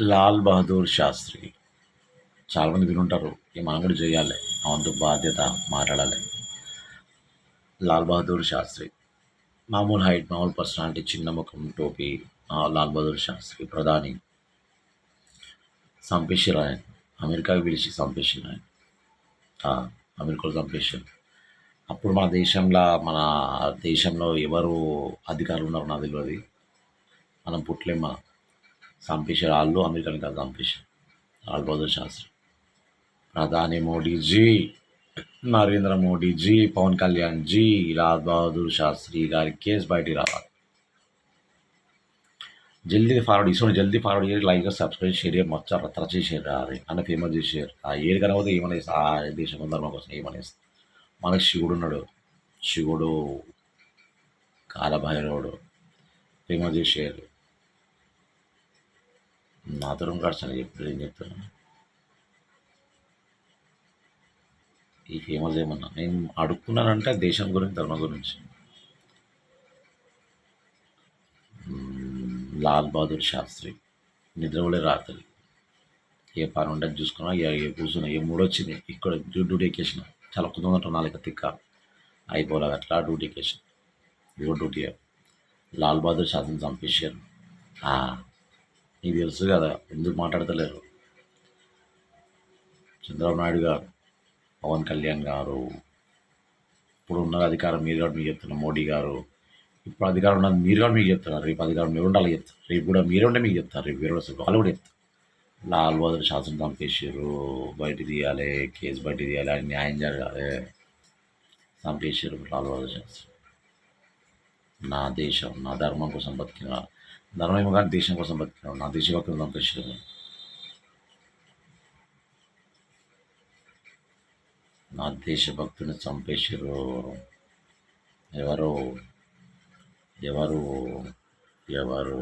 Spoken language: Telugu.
లాల్ బహదూర్ శాస్త్రి. చాలామంది వినుంటారు ఈ మనం కూడా చేయాలి అవంతు బాధ్యత మాట్లాడాలి. లాల్ బహదూర్ శాస్త్రి. మామూలు హైట్ మామూలు పర్సనాలిటీ చిన్న ముఖం టోపీ లాల్ బహదూర్ శాస్త్రి ప్రధాని. చంపేసారు ఆయన అమెరికాకి పిలిచి చంపేసారు ఆయన అమెరికాలో చంపేసారు అప్పుడు మన దేశంలో మన దేశంలో ఎవరు అధికారులు ఉన్నారు నా తెలియదు. మనం పుట్టలేం మనం చంపేశారు వాళ్ళు అమెరికాని కాదు చంపేశారు లాల్ బహదూర్ శాస్త్రి. ప్రధాని మోడీజీ నరేంద్ర మోడీజీ పవన్ కళ్యాణ్ జీ లాల్ బహదూర్ శాస్త్రి గారి కేసు బయటికి రావాలి. జల్దీ ఫార్వర్డ్ ఇసుకొని జల్దీ ఫార్వర్డ్ చేసి లైక్ సబ్స్క్రైబ్ షేర్ చేసి మొత్తం రత్ర చేసేయారు అది అన్న ఫేమస్ చేసేయారు ఆ ఏడు కనబోతే ఏమనే ఆ దేశం ధర్మం కోసం ఏమనే మనకి శివుడు ఉన్నాడు. శివుడు కాలభైరవుడు ఫేమస్ చేసారు నా తరం కడసాను ఎప్పుడు ఏం చెప్తాను ఈ ఫేమస్ ఏమన్నా? నేను అడుక్కున్నానంటే దేశం గురించి ధర్మం గురించి. లాల్ బహదూర్ శాస్త్రి నిద్రపోలే రాత్రి. ఏ పని ఉండదు చూసుకున్నా ఏ ఏ కూర్చున్నా ఏ మూడు వచ్చింది? ఇక్కడ డ్యూ- డ్యూటీ ఎక్కేసిన. చాలా కుదరదు నాలుగు తిక్క. అయిపోలే అట్లా డ్యూటీ ఎక్కేసిన. ఇదిగో డ్యూటీ. లాల్ బహదూర్ శాస్త్రిని చంపేశారు. నీకు తెలుసు కదా ఎందుకు మాట్లాడతలేరు? చంద్రబాబు నాయుడు గారు పవన్ కళ్యాణ్ గారు ఇప్పుడు ఉన్న అధికారం మీరు కూడా మీకు చెప్తున్నారు మోడీ గారు. ఇప్పుడు అధికారం ఉన్నది మీరు కూడా మీకు చెప్తున్నారు రేపు అధికారం మీరు ఉండాలి చెప్తారు. రేపు కూడా మీరే ఉంటే మీకు చెప్తారు రేపు వేరే వాళ్ళు కూడా చెప్తారు. లాల్ బహదూర్ శాసనం చంపేసారు బయట తీయాలి కేసు బయట తీయాలి అని న్యాయం జరగాలి. చంపేసారు లాల్ బహదూర్ శాస్త్రి నా దేశం నా ధర్మం కోసం బతికిన ధర్మం ఏమో కానీ దేశం కోసం బతికిన నా దేశభక్తులు చంపేసారు నా దేశభక్తుని చంపేసారు ఎవరు? ఎవరు? ఎవరు?